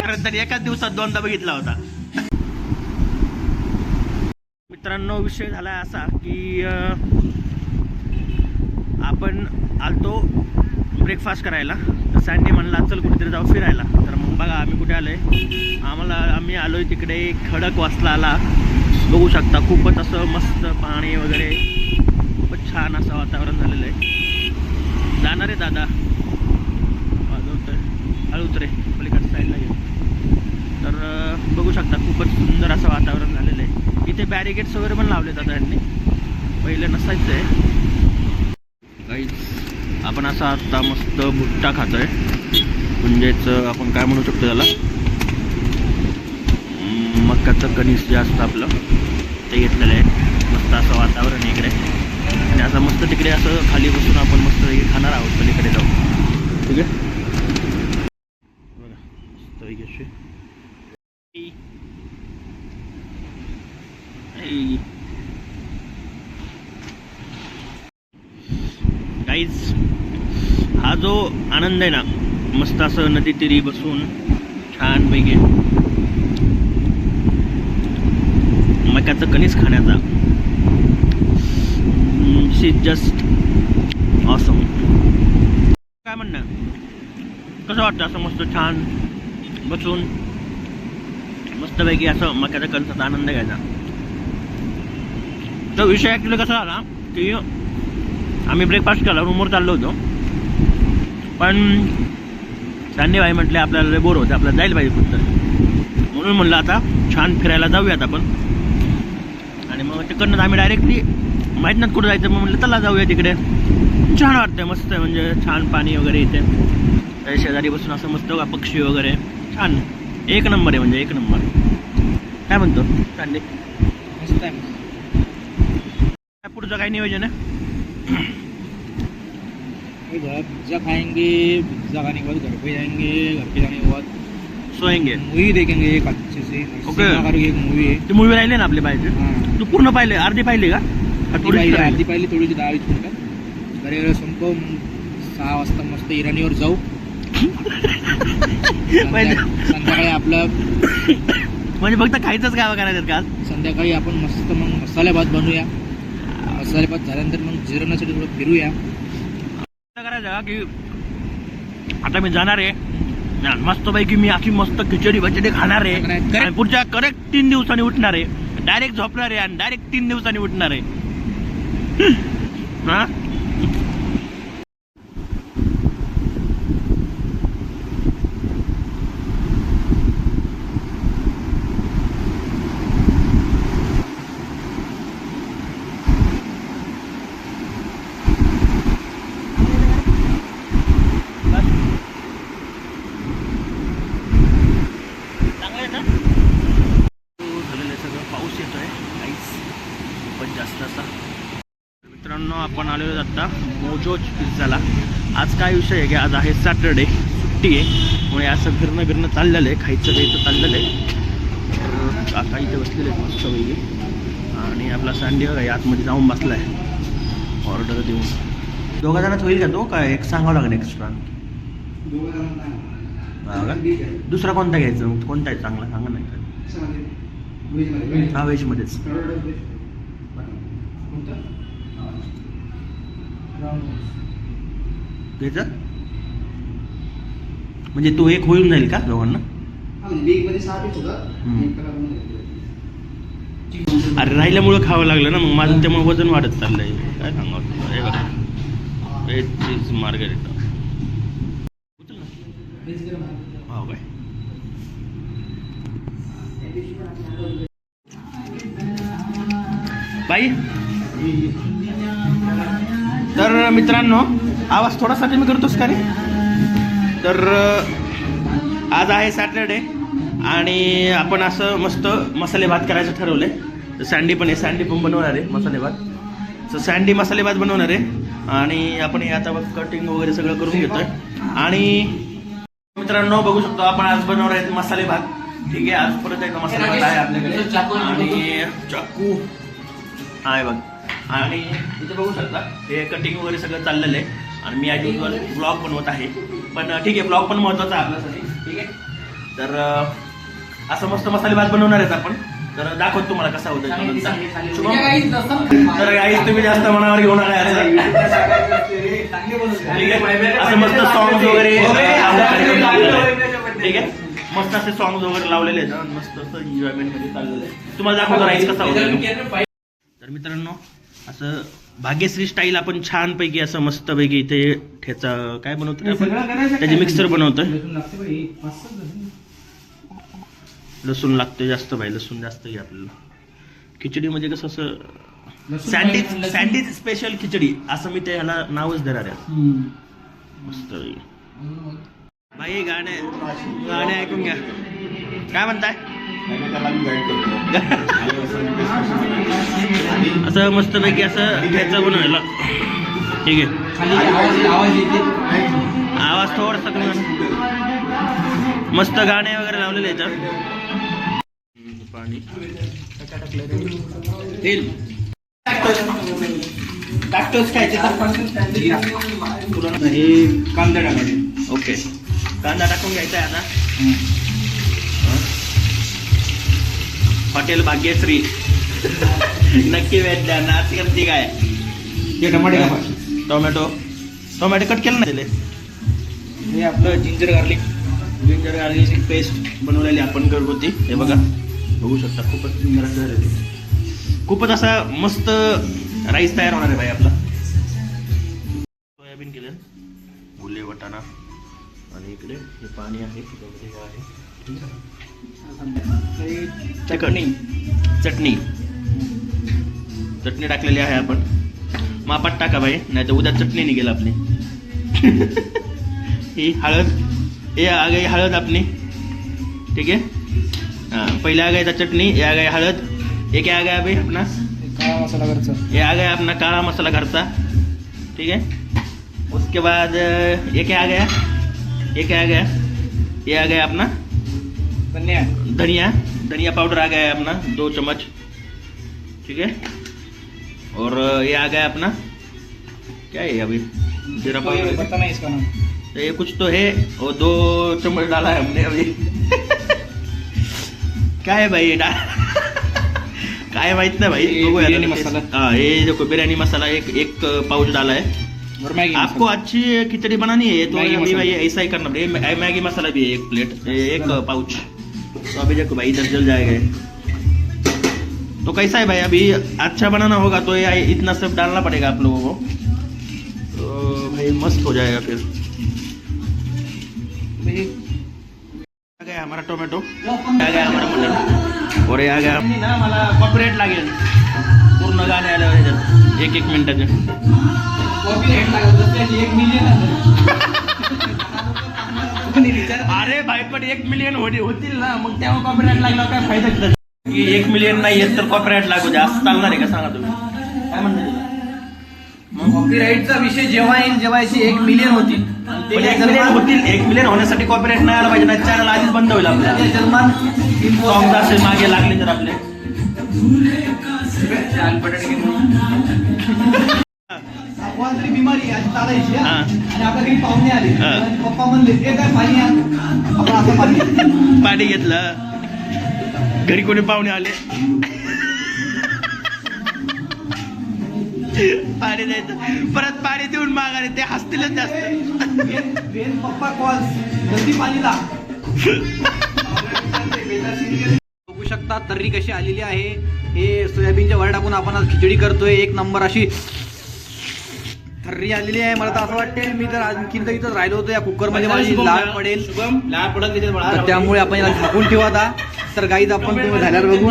कारण त्यांनी एकाच दिवसात दोनदा बघितला होता. मित्रांनो विषय झाला असा की आपण आलतो ब्रेकफास्ट करायला. तर सँडी म्हणला चल कुठेतरी जाऊ फिरायला. तर मग बघा आम्ही कुठे आलोय. आम्हाला आम्ही आलोय तिकडे खडक वाचला आला बघू शकता खूपच असं मस्त पाणी वगैरे. खूपच छान असं वातावरण झालेलं आहे. जाणार आहे दादा. वाजवतोय. हळूच तर बघू शकता खूपच सुंदर असं वातावरण झालेलं आहे. इथे बॅरिगेट्स वगैरे पण लावले जातात यांनी. पहिले नसायचं आहे. काहीच आपण असा आता मस्त भुट्टा खातोय. म्हणजेच आपण काय म्हणू शकतो त्याला? मक्काचं कणीस जे असतं आपलं ते घेतलेलं आहे. मस्त असं वातावरण इकडे. आणि असं मस्त तिकडे असं खाली बसून आपण मस्त हे खाणार आहोत पलीकडे जाऊ ठीक आहे बघा मस्त अशी गाईज हा जो आनंद आहे ना मस्त असं नदी तिरी बसून छान पैकी मक्याचं कणीस खाण्याचा. शी जस्ट ऑसम काय म्हणणं? कसं वाटतं असं मस्त छान बसून? मस्तपैकी असं मक्याच्या कणसाचा आनंद घ्यायचा. तर विषय ॲक्च्युली कसा झाला की आम्ही ब्रेकफास्ट केला रूमवर चाललो होतो. पण सांडे भाई म्हटले आपल्याला बोर होते आपल्याला जायला पाहिजे कुठं म्हणून म्हणलं आता छान फिरायला जाऊयात आपण. आणि मग तिकडनं आम्ही डायरेक्टली माहीत नाही कुठं जायचं मग म्हटलं चला जाऊया तिकडे. छान वाटतंय मस्त आहे म्हणजे छान पाणी वगैरे इथे. शेजारी बसून असं मस्त का पक्षी वगैरे. छान. एक नंबर आहे म्हणजे एक नंबर. काय म्हणतो? सांडे मस्त आहे पुढचं काय नियोजन आहे? घर पिज्जा खाएंगे पिज्जा खाने के बाद घर पे जाएंगे घर पे जाने के बाद सोयंगे. मूवी देखेंगे एक अच्छे से Okay. सिनेमा करके एक मूवी है। ती मूवी राहिली ना आपली पाहिजे? तू पूर्ण पाहिले अर्धी पाहिली का? थोडीशी पाहिली थोडीशी दहा वीस मिनिटं. घरी संपव सहा वाजता मस्त इराणीवर जाऊ. संध्या- संध्याकाळी आपलं म्हणजे फक्त खायचंच काय करायचं का? संध्याकाळी आपण मस्त मग मसाले भात बनवूया. भात झाल्यानंतर मग जिरवण्यासाठी थोडं फिरूया. करायचं का की आता मी जाणार आहे. आणि मस्तपैकी मी अशी मस्त खिचडी बचडी खाणार आहे. पुढच्या करेक्ट तीन दिवसांनी उठणार आहे. डायरेक्ट झोपणार आहे आणि डायरेक्ट तीन दिवसांनी उठणार आहे. हा चांगलं आहे ना हो, झालेलं आहे सगळं पाऊस येतोय काहीच खूपच जास्त असा मित्रांनो आपण आलो आहोत आता मोजोज पिझ्झाला. आज काय विषय आहे? की आज आहे सॅटरडे सुट्टी आहे. मुळे असं फिरणं फिरणं चाललेलं आहे. खायचं द्यायचं चाललेलं आहे. तर काका इथे बसलेले आहेत मस्त वेगळी आणि आपला संडे बघा आतमध्ये जाऊन बसला आहे ऑर्डर देऊन. दोघा जणांच होईल का तो? काय एक सांगावं लागेल एक्स्ट्रा दुसरा कोणता घ्यायचा? मग कोणता आहे चांगला? सांगा नाही का हा व्हेजमध्येच घ्यायचा म्हणजे तो एक होऊन जाईल का दोघांना? अरे राहिल्यामुळं खावं लागलं ना मग माझं त्यामुळे वजन वाढत चाललंय. काय सांगावं? हे चीज मार्गरेटा. हो काय बाई. तर मित्रांनो आवाज थोडासा कमी करतोस का रे? तर आज आहे सॅटरडे आणि आपण असं मस्त मसाले भात करायचं ठरवलंय. तर सँडी पण आहे सँडी पण बनवणार आहे मसाले भात. तर सँडी मसाले भात बनवणार आहे आणि आपण हे आता कटिंग वगैरे सगळं करून घेतोय. आणि मित्रांनो बघू शकतो आपण आज बनवणार आहे मसाले भात. ठीक आहे आज परत एकदा मसाले भात आहे आपल्याकडे. आणि चाकू. आहे बघ. आणि इथे बघू शकता हे कटिंग वगैरे सगळं चाललेलं आहे. आणि मी युजल ब्लॉग बनवत आहे. पण ठीक आहे ब्लॉग पण महत्त्वाचा आहे आपल्यासाठी. ठीक आहे? तर असं मस्त मसाले भात बनवणार आहेत आपण. तर दाखवत तुम्हाला कसा होतो शुभम तर काही तुम्ही जास्त मनावर घेऊ नका याचं. ठीक आहे? असं मस्त सॉंग वगैरे. ठीक आहे? मस्त असे सॉंग वगैरे लावलेले आहेत. मस्त असं एन्जॉयमेंटमध्ये चाललेलं आहे तुम्हाला दाखवतो राईस कसा होतो तर मित्रांनो असं भाग्यश्री स्टाईल आपण छान पैकी असं मस्त पैकी इथे ठेचा काय बनवतो आपण? त्याचे मिक्सर बनवतोय. लसूण लागतं जास्त भाई लसूण जास्त घे आपल्याला. खिचडी म्हणजे कसं असं सँडविच सँडविच स्पेशल खिचडी असं मी ते ह्याला नावच देणार आहे. मस्त भाई गाणे गाणे ऐकून घ्या. काय म्हणताय? असं मस्त पैकी असं ठेचा बनवायला ठीक आहे. खाली आवाज आवाज येते आवाज थोडासा कमी. मस्त गाणे वगैरे लावलेले याच्यात पाणी. तेल. टाकतोच काय हे कांदा टाकायचे. ओके. कांदा टाकून घ्यायचा आहे आता. हॉटेल भाग्यश्री. नक्की भेट द्या नाच करते काय? हे टमाटे टोमॅटो. टोमॅटो कट केलं नाही हे आपलं जिंजर गार्लिक जिंजर गार्लिकची पेस्ट बनवलेली आपण घरगुती. हे बघा. बघू शकता खूपच सुंदर. खूपच असा मस्त राईस तयार होणार आहे भाई आपला. सोयाबीन केलं गुले वटाणा. आणि इकडे हे पाणी आहे आहे. चटणी. चटणी. चटणी टाकलेली आहे आपण. मापात टाका भाई नाही तर उद्या चटणी निघेल आपली. ही हळद हे आ गई हळद आपली. ठीक है हाँ पहले आ गया था चटनी ये आ गया हळद ये क्या आ गया भाई अपना काळा मसाला घरचा. ये आ गया अपना काला मसाला घर का ठीक है उसके बाद ये क्या आ गया ये क्या आ गया ये आ गया अपना धनिया। धनिया। धनिया पाउडर आ गया है अपना दो चम्मच। ठीक है? और ये आ गया अपना। क्या है अभी? जीरा पाउडर पता नहीं इसका नाम। तो ये कुछ तो है और दो चम्मच डाला है हमने अभी। क्या है भाई ये डाल? काय है भाई ये बघूया बिर्याणी आता. मसाला. हाँ ये देखो बिरयानी मसाला एक एक पाउच डाला है। और मैगी आपको अच्छी खिचड़ी बनानी है तो भाई ऐसा ही करना पड़ेगा मैगी मसाला भी है एक प्लेट एक पाउच तो अभी देखो भाई इधर जल जाएगा। तो कैसा है भाई अभी अच्छा बनाना होगा तो ये इतना सब डालना पड़ेगा आप लोगों को। तो भाई मस्त हो जाएगा फिर। आ गया हमारा टोमेटो। आ गया हमारा मटन और ये आ गया। ना मला कॉपरेट लागेल. पूर्ण गाणे आल्यावर एक एक मिनिटाचे. एक मिलियन अरे भाई पण एक मिलियन होती होतील ना. मग तेव्हा कॉपीराईट लागला काय फायदा? की एक मिलियन नाही येत तर कॉपीराईट लागू द्या. असं चालणार आहे का? सांगा तुम्ही. काय म्हणता कॉपीराईटचा विषय जेव्हा येईल जेव्हा याची एक मिलियन होतील. पण एक मिलियन होतील. एक मिलियन होण्यासाठी कॉपीराईट नाही आला पाहिजे ना चॅनल आधीच बंद होईल आपल्या जन्मान सॉंग असे मागे लागले तर आपले. तरी बिमारी चालायची हा. आणि आपल्या घरी पाहुणे आले. हा. आणि पप्पा म्हणले हे काय पाणी आण. आपण असं पाणी घेतलं. पाणी घेतलं. घरी कोणी पाहुणे आले? पाणी द्यायचं. परत पाणी देऊन मागाले ते हसतीलच जास्त. वेन वेन पप्पा कॉल्स जल्दी पाणी ला. बघू शकता तर्री कशी आलेली आहे. हे सोयाबीनच्या वर टाकून आपण आज खिचडी करतोय. एक नंबर अशी थर्री आलेली आहे. मला तर असं वाटते मी तर आणखीन तर इथं राहिलो होतो या कुकरमध्ये. माझी लाल पडेल. शुभम लाल पडत तर त्यामुळे आपण याला झाकून ठेवू आता. तर गाईज आपण तुम्ही झाल्यावर बघू.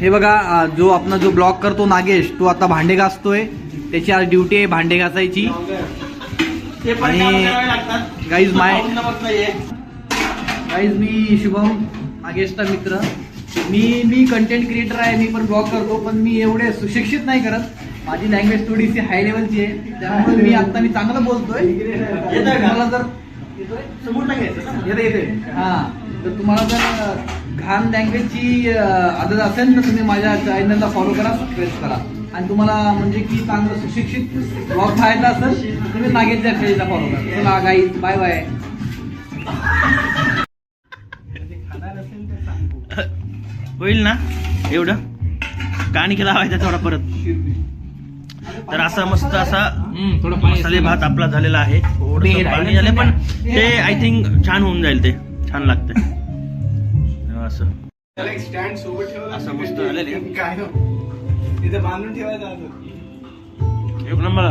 हे बघा जो आपला जो ब्लॉग करतो नागेश तो आता भांडे घासतोय. त्याची आज ड्युटी आहे भांडे घासायची. आणि नमक नाहीये. गाईज मी शुभम नागेशचा मित्र. मी मी कंटेंट क्रिएटर आहे मी पण ब्लॉग करतो पण मी एवढे सुशिक्षित नाही करत. माझी लँग्वेज थोडीशी हाय लेवलची आहे. त्यामुळे मी आता मी चांगलं बोलतोय? तुम्हाला जर. येते येते हा. तर तुम्हाला जर घाण लँग्वेजची आदत असेल तर तुम्ही माझ्या चॅनलला फॉलो करा सबस्क्राईब करा. आणि तुम्हाला म्हणजे की चांगलं सुशिक्षित ब्लॉग पाहायचा असेल तर तुम्ही नागेशच्या पेजला फॉलो करा. चला गाई बाय बाय होईल ना? एवढं? काणिक लावायचा थोडा परत. तर असा मस्त असा हम्म, थोडं पाणी मसाले. भात आपला झालेला आहे. पाणी झाले पण. ते आय थिंक छान होऊन जाईल ते. छान लागतंय. असं. त्याला एक स्टँड सोबत ठेवला असं मस्त झालेलं हो? बांधून ठेवायचं. एक नंबर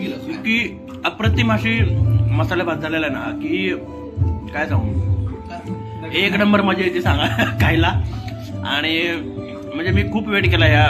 गेला. की अप्रतिम अशी मसाले भात झालेला आहे ना की काय सांगू? एक नंबर मजा येते सांगा खायला. आणि म्हणजे मी खूप वेट केला या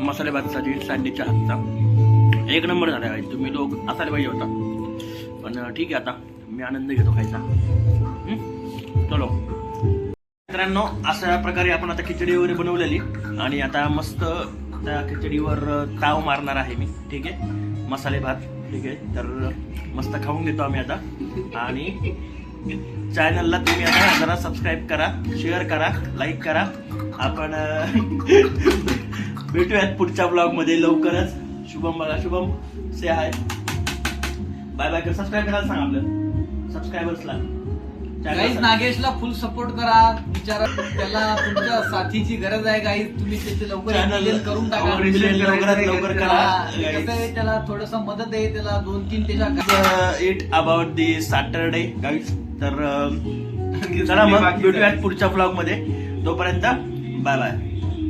मसाले भातसाठी सांडीच्या हातचा. एक नंबर झाला आहे तुम्ही लोक असायला पाहिजे होता. पण ठीक आहे आता मी आनंद घेतो खायचा. चलो. मित्रांनो अशा प्रकारे आपण आता खिचडी वगैरे बनवलेली. आणि आता मस्त त्या खिचडीवर ताव मारणार आहे मी. ठीक आहे? मसाले भात ठीक आहे? तर मस्त खाऊन घेतो आम्ही आता. आणि चॅनलला तुम्ही आता जरा सबस्क्राईब करा शेअर करा लाईक करा. आपण भेटूयात पुढच्या ब्लॉगमध्ये लवकरच. शुभम बघा Shubham say hi bye bye कर. सबस्क्राईब करायला सांग आपलं सबस्क्रायबर्सला गाईज नागेशला फुल सपोर्ट करा. बिचारा त्याला तुमच्या साथीची गरज आहे गाईज तुम्ही त्याचे लवकर करून टाका. लवकरात लवकर करा. त्याला थोडस मदत आहे त्याला दोन तीन त्याच्या it about the Saturday guys तर अं, चला मग भेटूयात पुढच्या ब्लॉगमध्ये. तोपर्यंत बाय बाय